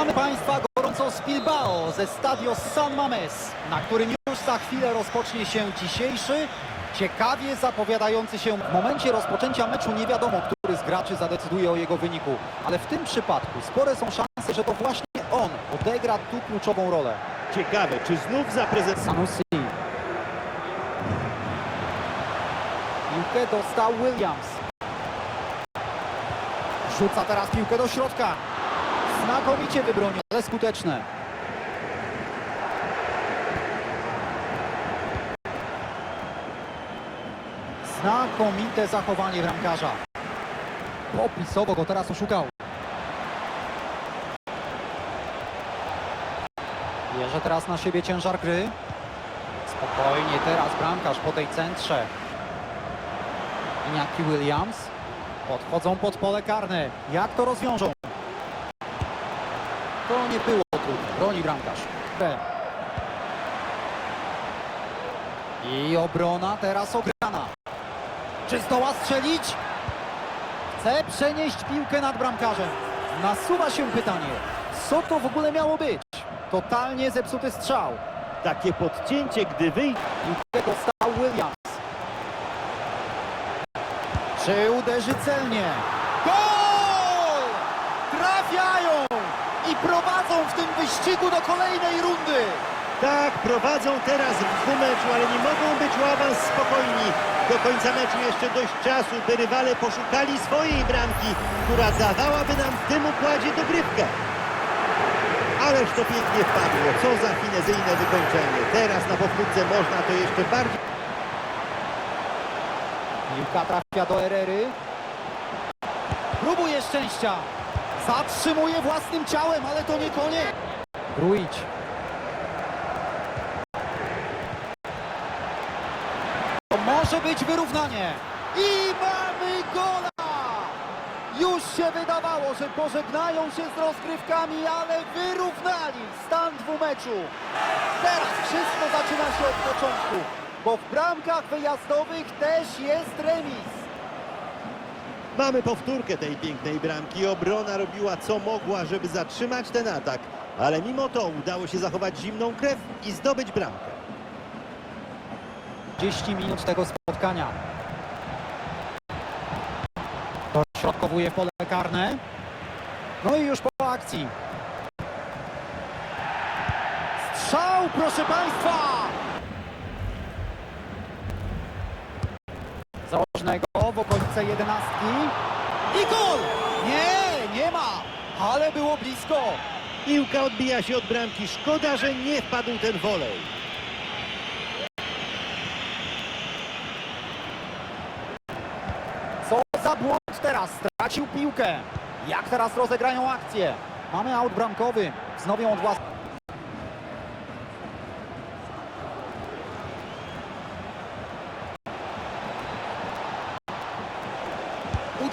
Witamy Państwa gorąco z Bilbao, ze stadio San Mames, na którym już za chwilę rozpocznie się dzisiejszy, ciekawie zapowiadający się. W momencie rozpoczęcia meczu nie wiadomo, który z graczy zadecyduje o jego wyniku, ale w tym przypadku spore są szanse, że to właśnie on odegra tu kluczową rolę. Ciekawe, czy znów zaprezentuje... Sanusi. Piłkę dostał Williams. Rzuca teraz piłkę do środka. Znakomicie wybronił, ale skuteczne. Znakomite zachowanie bramkarza. Popisowo go teraz oszukał. Bierze teraz na siebie ciężar gry. Spokojnie teraz bramkarz po tej centrze. Iñaki Williams. Podchodzą pod pole karne. Jak to rozwiążą? To nie było trudne. Broni bramkarz. I obrona teraz ograna. Czy zdoła strzelić? Chce przenieść piłkę nad bramkarzem. Nasuwa się pytanie, co to w ogóle miało być? Totalnie zepsuty strzał. Takie podcięcie, gdy wyjdzie... Piłkę dostał Williams. Czy uderzy celnie? Gol! Trafiają! Prowadzą w tym wyścigu do kolejnej rundy. Tak, prowadzą teraz w dwumeczu, ale nie mogą być o awans spokojni. Do końca meczu jeszcze dość czasu, by rywale poszukali swojej bramki, która dawałaby nam w tym układzie dogrywkę. Ależ to pięknie wpadło, co za finezyjne wykończenie. Teraz na powtórce można to jeszcze bardziej... Piłka trafia do Erery. Próbuje szczęścia. Zatrzymuje własnym ciałem, ale to nie koniec. Gruić. To może być wyrównanie. I mamy gola! Już się wydawało, że pożegnają się z rozgrywkami, ale wyrównali stan dwumeczu. Teraz wszystko zaczyna się od początku, bo w bramkach wyjazdowych też jest remis. Mamy powtórkę tej pięknej bramki. Obrona robiła co mogła, żeby zatrzymać ten atak. Ale mimo to udało się zachować zimną krew i zdobyć bramkę. 30 minut tego spotkania. Dośrodkowuje pole karne. No i już po akcji. Strzał, proszę Państwa! Okolice jedenastki. I gol! Nie, nie ma! Ale było blisko. Piłka odbija się od bramki. Szkoda, że nie wpadł ten wolej. Co za błąd teraz? Stracił piłkę. Jak teraz rozegrają akcję? Mamy aut bramkowy. Wznowią od włas...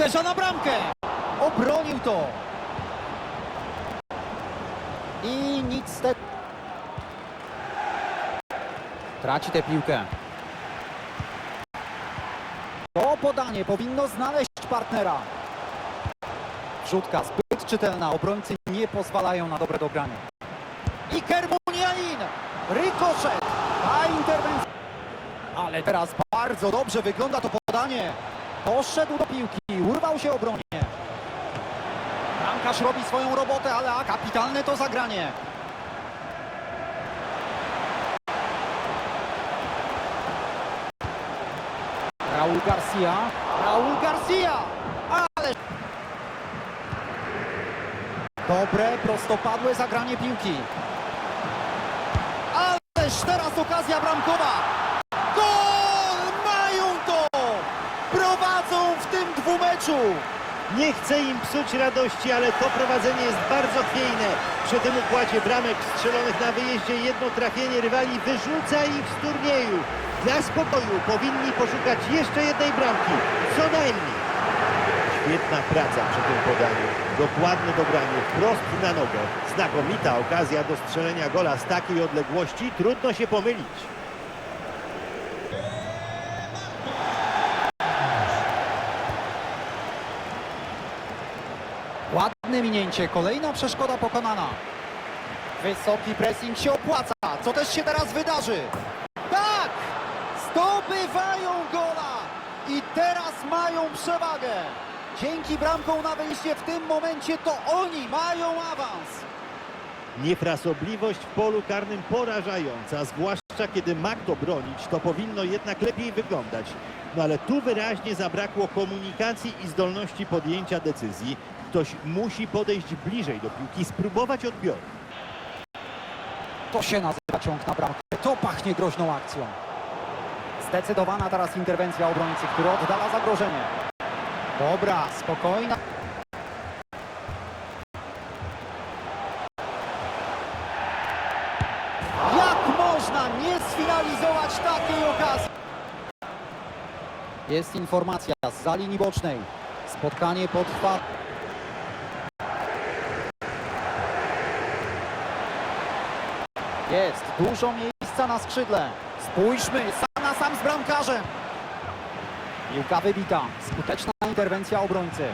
Uderza na bramkę. Obronił to. I nic z tego. Traci tę piłkę. To podanie powinno znaleźć partnera. Rzutka zbyt czytelna. Obrońcy nie pozwalają na dobre dogranie. I Kerbunianin! Rykoszet! Ta interwencja. Ale teraz bardzo dobrze wygląda to podanie. Poszedł do piłki, się obronie. Bramkarz robi swoją robotę, ale a, kapitalne to zagranie. Raul Garcia. Raul Garcia! Ale... Dobre, prostopadłe zagranie piłki. Ależ teraz okazja bramkowa. Gol! Mają to! Prowadzą w tym dwumeczu. Nie chcę im psuć radości, ale to prowadzenie jest bardzo chwiejne. Przy tym układzie bramek strzelonych na wyjeździe jedno trafienie rywali wyrzuca ich z turnieju. Dla spokoju powinni poszukać jeszcze jednej bramki. Co najmniej. Świetna praca przy tym podaniu. Dokładne dobranie, wprost na nogę. Znakomita okazja do strzelenia gola z takiej odległości. Trudno się pomylić. Kolejna przeszkoda pokonana. Wysoki pressing się opłaca. Co też się teraz wydarzy? Tak! Zdobywają gola! I teraz mają przewagę. Dzięki bramkom na wyjście w tym momencie to oni mają awans. Niefrasobliwość w polu karnym porażająca, zwłaszcza kiedy ma kto bronić, to powinno jednak lepiej wyglądać. No ale tu wyraźnie zabrakło komunikacji i zdolności podjęcia decyzji. Ktoś musi podejść bliżej do piłki, spróbować odbioru. To się nazywa ciąg na bramkę. To pachnie groźną akcją. Zdecydowana teraz interwencja obrońcy, który oddala zagrożenie. Dobra, spokojna. Jak można nie sfinalizować takiej okazji? Jest informacja z za linii bocznej. Spotkanie potrwa Jest dużo miejsca na skrzydle. Spójrzmy, sam na sam z bramkarzem. Piłka wybita. Skuteczna interwencja obrońcy.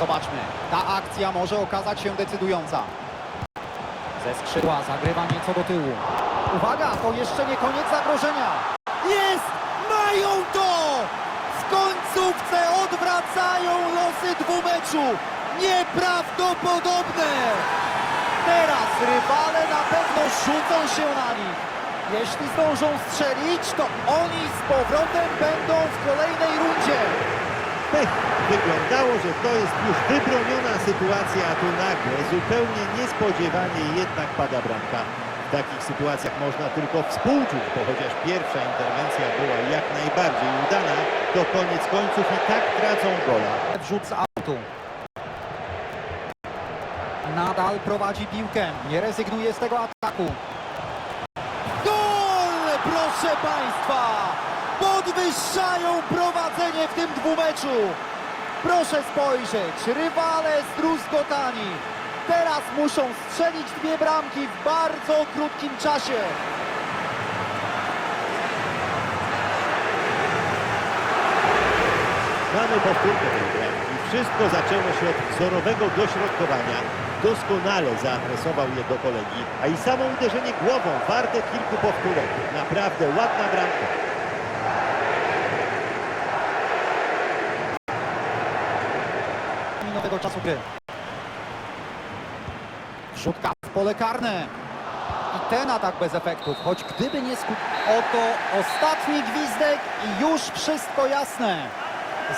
Zobaczmy. Ta akcja może okazać się decydująca. Ze skrzydła zagrywa nieco do tyłu. Uwaga, to jeszcze nie koniec zagrożenia. Jest! Mają to! Końcówce odwracają losy dwumeczu. Nieprawdopodobne! Teraz rywale na pewno rzucą się na nich. Jeśli zdążą strzelić, to oni z powrotem będą w kolejnej rundzie. Pech! Wyglądało, że to jest już wybroniona sytuacja, a tu nagle, zupełnie niespodziewanie jednak pada bramka. W takich sytuacjach można tylko współczuć, bo chociaż pierwsza interwencja była jak najbardziej udana, to koniec końców i tak tracą gola. Wrzut z autu. Nadal prowadzi piłkę. Nie rezygnuje z tego ataku. Gol! Proszę Państwa! Podwyższają prowadzenie w tym dwumeczu. Proszę spojrzeć. Rywale zdruzgotani. Teraz muszą strzelić dwie bramki w bardzo krótkim czasie. Mamy powtórkę tej bramki. Wszystko zaczęło się od wzorowego dośrodkowania. Doskonale zaadresował je do kolegi, a i samo uderzenie głową warte kilku powtórek. Naprawdę ładna bramka. minutowego czasu gry. Rzutka w pole karne. I ten atak bez efektów, choć gdyby nie skup... Oto ostatni gwizdek i już wszystko jasne.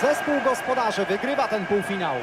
Zespół gospodarzy wygrywa ten półfinał.